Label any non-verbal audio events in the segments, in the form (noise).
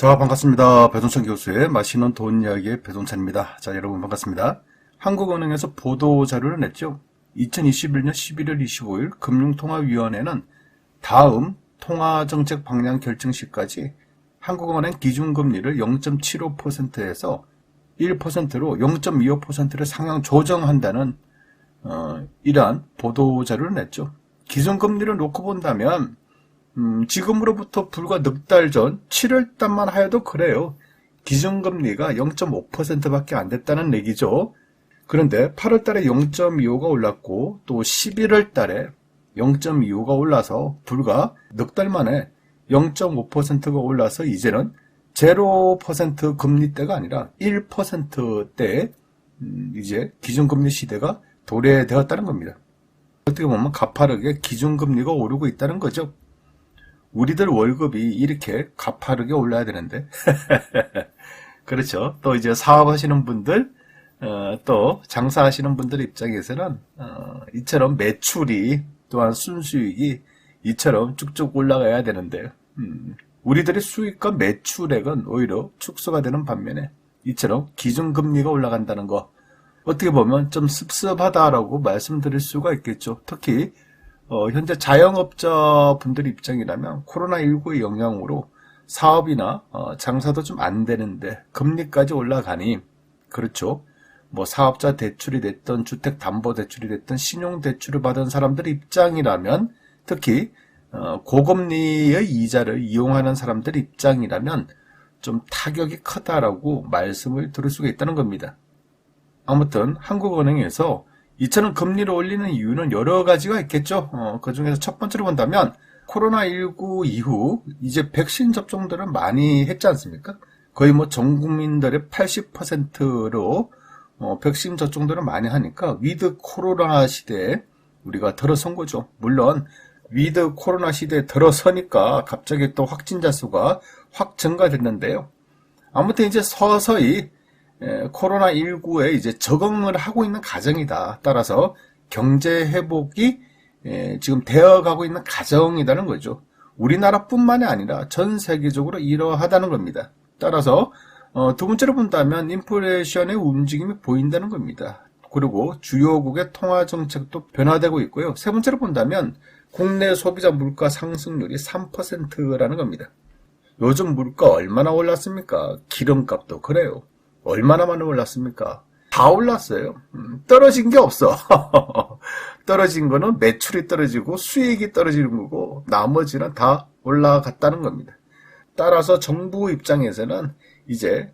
자, 반갑습니다. 배동찬 교수의 맛있는 돈 이야기의 배동찬입니다. 자, 여러분 반갑습니다. 한국은행에서 보도 자료를 냈죠. 2021년 11월 25일 금융통화위원회는 다음 통화정책 방향 결정 시까지 한국은행 기준금리를 0.75%에서 1%로 0.25%를 상향 조정한다는 어, 이러한 보도 자료를 냈죠. 기준금리를 놓고 본다면 음, 지금으로부터 불과 넉 달 전 7월 달만 하여도 그래요. 기준금리가 0.5%밖에 안 됐다는 얘기죠. 그런데 8월 달에 0.25가 올랐고 또 11월 달에 0.25가 올라서 불과 넉 달 만에 0.5%가 올라서 이제는 0% 금리대가 아니라 1%대 음, 이제 기준금리 시대가 도래되었다는 겁니다. 어떻게 보면 가파르게 기준금리가 오르고 있다는 거죠. 우리들 월급이 이렇게 가파르게 올라야 되는데. (laughs) 그렇죠. 또 이제 사업하시는 분들, 어, 또 장사하시는 분들 입장에서는 어, 이처럼 매출이 또한 순수익이 이처럼 쭉쭉 올라가야 되는데 음, 우리들의 수익과 매출액은 오히려 축소가 되는 반면에 이처럼 기준금리가 올라간다는 거 어떻게 보면 좀 씁씁하다라고 말씀드릴 수가 있겠죠. 특히 어, 현재 자영업자 분들 입장이라면 코로나19의 영향으로 사업이나 어, 장사도 좀 안 되는데 금리까지 올라가니 그렇죠. 뭐 사업자 대출이 됐던 주택 담보 대출이 됐던 신용 대출을 받은 사람들 입장이라면 특히 어, 고금리의 이자를 이용하는 사람들 입장이라면 좀 타격이 크다라고 말씀을 들을 수가 있다는 겁니다. 아무튼 한국은행에서 이처럼 금리를 올리는 이유는 여러 가지가 있겠죠. 어, 그 중에서 첫 번째로 본다면 코로나19 이후 이제 백신 접종들을 많이 했지 않습니까? 거의 뭐 전 국민들의 80%로 어, 백신 접종들을 많이 하니까 위드 코로나 시대에 우리가 들어선 거죠. 물론 위드 코로나 시대에 들어서니까 갑자기 또 확진자 수가 확 증가됐는데요. 아무튼 이제 서서히 코로나19에 이제 적응을 하고 있는 가정이다. 따라서 경제 회복이 지금 되어가고 있는 가정이라는 거죠. 우리나라뿐만이 아니라 전 세계적으로 이러하다는 겁니다. 따라서 어, 두 번째로 본다면 인플레이션의 움직임이 보인다는 겁니다. 그리고 주요국의 통화 정책도 변화되고 있고요. 세 번째로 본다면 국내 소비자 물가 상승률이 3%라는 겁니다. 요즘 물가 얼마나 올랐습니까? 기름값도 그래요. 얼마나 많이 올랐습니까? 다 올랐어요. 음, 떨어진 게 없어. (laughs) 떨어진 거는 매출이 떨어지고 수익이 떨어지는 거고 나머지는 다 올라갔다는 겁니다. 따라서 정부 입장에서는 이제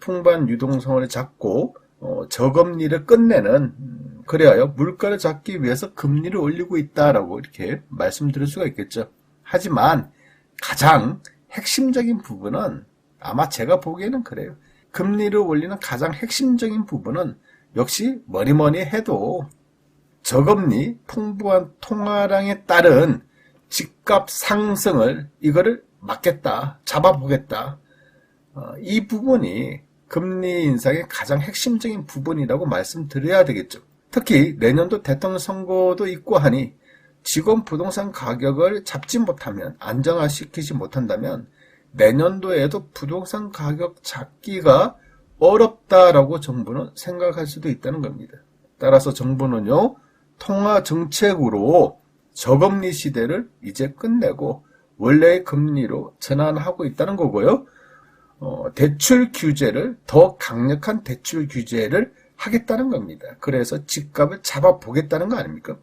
풍부한 유동성을 잡고 어, 저금리를 끝내는 음, 그래야 물가를 잡기 위해서 금리를 올리고 있다라고 이렇게 말씀드릴 수가 있겠죠. 하지만 가장 핵심적인 부분은 아마 제가 보기에는 그래요. 금리를 올리는 가장 핵심적인 부분은 역시 뭐니뭐니 해도 저금리 풍부한 통화량에 따른 집값 상승을 이거를 막겠다, 잡아보겠다. 어, 이 부분이 금리 인상의 가장 핵심적인 부분이라고 말씀드려야 되겠죠. 특히 내년도 대통령 선거도 있고 하니 직원 부동산 가격을 잡지 못하면 안정화시키지 못한다면 내년도에도 부동산 가격 잡기가 어렵다라고 정부는 생각할 수도 있다는 겁니다. 따라서 정부는요, 통화 정책으로 저금리 시대를 이제 끝내고 원래의 금리로 전환하고 있다는 거고요. 어, 대출 규제를 더 강력한 대출 규제를 하겠다는 겁니다. 그래서 집값을 잡아보겠다는 거 아닙니까?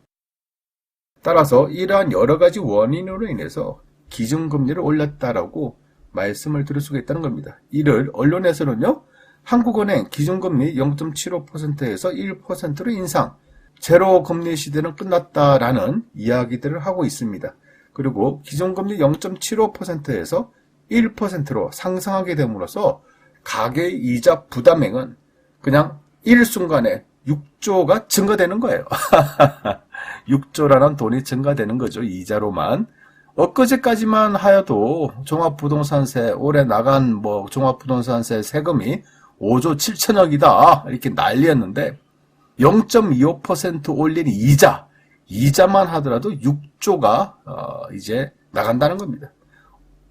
따라서 이러한 여러 가지 원인으로 인해서 기준금리를 올렸다라고 말씀을 드릴 수가 있다는 겁니다. 이를 언론에서는요, 한국은행 기준금리 0.75%에서 1%로 인상, 제로 금리 시대는 끝났다라는 이야기들을 하고 있습니다. 그리고 기준금리 0.75%에서 1%로 상승하게 됨으로써 가계 이자 부담액은 그냥 일순간에 6조가 증가되는 거예요. (laughs) 6조라는 돈이 증가되는 거죠. 이자로만. 엊그제까지만 하여도 종합부동산세 올해 나간 뭐 종합부동산세 세금이 5조 7천억이다 이렇게 난리였는데 0.25% 올린 이자 이자만 하더라도 6조가 어 이제 나간다는 겁니다.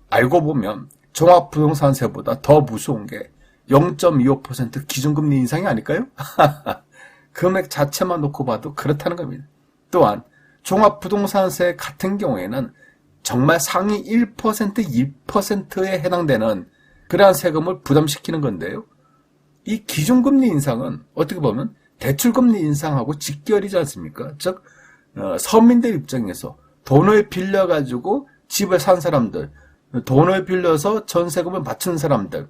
알고 보면 종합부동산세보다 더 무서운 게 0.25% 기준금리 인상이 아닐까요? (laughs) 금액 자체만 놓고 봐도 그렇다는 겁니다. 또한 종합부동산세 같은 경우에는 정말 상위 1%, 2%에 해당되는 그러한 세금을 부담시키는 건데요. 이 기준금리 인상은 어떻게 보면 대출금리 인상하고 직결이지 않습니까? 즉 어, 서민들 입장에서 돈을 빌려가지고 집을 산 사람들, 돈을 빌려서 전세금을 맞춘 사람들,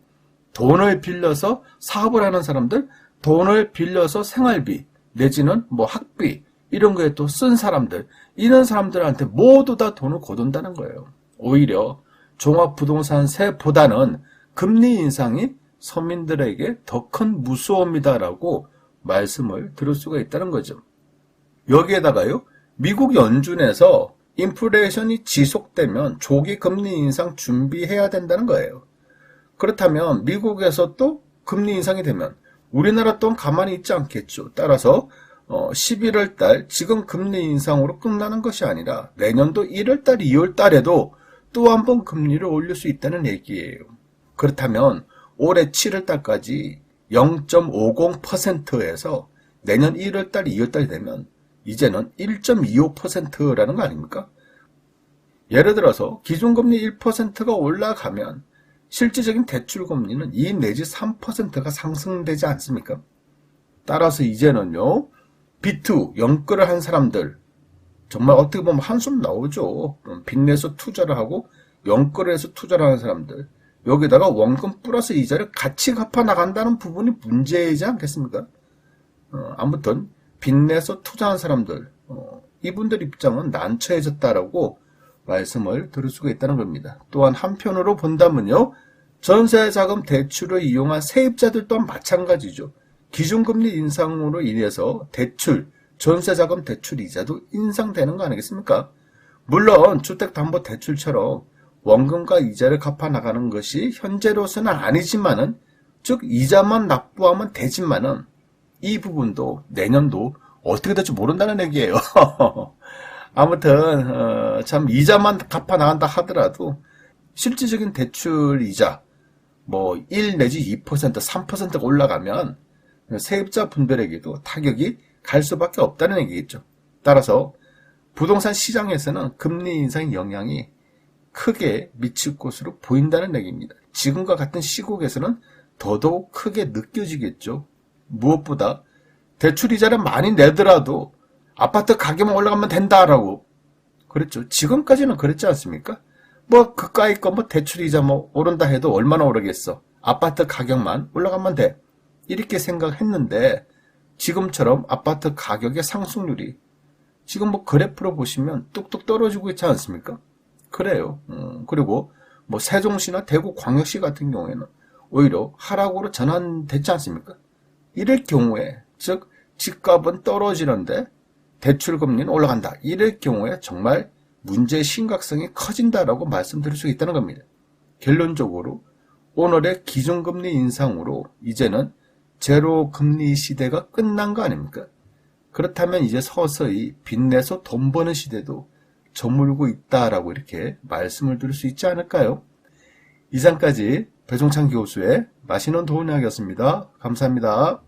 돈을 빌려서 사업을 하는 사람들, 돈을 빌려서 생활비, 내지는 뭐 학비, 이런 거에 또 쓴 사람들, 이런 사람들한테 모두 다 돈을 거둔다는 거예요. 오히려 종합부동산세보다는 금리 인상이 서민들에게 더 큰 무서움이다라고 말씀을 들을 수가 있다는 거죠. 여기에다가요, 미국 연준에서 인플레이션이 지속되면 조기 금리 인상 준비해야 된다는 거예요. 그렇다면 미국에서 또 금리 인상이 되면 우리나라 또한 가만히 있지 않겠죠. 따라서 11월 달 지금 금리 인상으로 끝나는 것이 아니라 내년도 1월 달, 2월 달에도 또 한 번 금리를 올릴 수 있다는 얘기예요. 그렇다면 올해 7월 달까지 0.50%에서 내년 1월 달, 2월 달 되면 이제는 1.25%라는 거 아닙니까? 예를 들어서 기준금리 1%가 올라가면 실질적인 대출금리는 2 내지 3%가 상승되지 않습니까? 따라서 이제는요, B2, 연끌을 한 사람들, 정말 어떻게 보면 한숨 나오죠. 빚내서 투자를 하고 연끌을 해서 투자를 하는 사람들. 여기다가 원금 플러스 이자를 같이 갚아 나간다는 부분이 문제이지 않겠습니까? 어, 아무튼 빚내서 투자한 사람들, 어, 이분들 입장은 난처해졌다라고 말씀을 들을 수가 있다는 겁니다. 또한 한편으로 본다면요. 전세자금 대출을 이용한 세입자들 또한 마찬가지죠. 기준금리 인상으로 인해서 대출, 전세자금 대출 이자도 인상되는 거 아니겠습니까? 물론 주택담보대출처럼 원금과 이자를 갚아 나가는 것이 현재로서는 아니지만은 즉 이자만 납부하면 되지만은 이 부분도 내년도 어떻게 될지 모른다는 얘기예요. (laughs) 아무튼 어, 참 이자만 갚아 나간다 하더라도 실질적인 대출 이자 뭐 1 내지 2% 3%가 올라가면 세입자 분들에게도 타격이 갈 수밖에 없다는 얘기겠죠. 따라서 부동산 시장에서는 금리 인상의 영향이 크게 미칠 것으로 보인다는 얘기입니다. 지금과 같은 시국에서는 더더욱 크게 느껴지겠죠. 무엇보다 대출 이자를 많이 내더라도 아파트 가격만 올라가면 된다라고 그랬죠. 지금까지는 그랬지 않습니까? 뭐 그까이 거뭐 대출 이자 뭐 오른다 해도 얼마나 오르겠어. 아파트 가격만 올라가면 돼. 이렇게 생각했는데 지금처럼 아파트 가격의 상승률이 지금 뭐 그래프로 보시면 뚝뚝 떨어지고 있지 않습니까? 그래요. 음, 그리고 뭐 세종시나 대구 광역시 같은 경우에는 오히려 하락으로 전환됐지 않습니까? 이럴 경우에 즉 집값은 떨어지는데 대출 금리는 올라간다. 이럴 경우에 정말 문제의 심각성이 커진다라고 말씀드릴 수 있다는 겁니다. 결론적으로 오늘의 기준금리 인상으로 이제는 제로 금리 시대가 끝난 거 아닙니까? 그렇다면 이제 서서히 빚내서 돈 버는 시대도 저물고 있다라고 이렇게 말씀을 드릴 수 있지 않을까요? 이상까지 배종찬 교수의 맛있는 도움이었습니다. 감사합니다.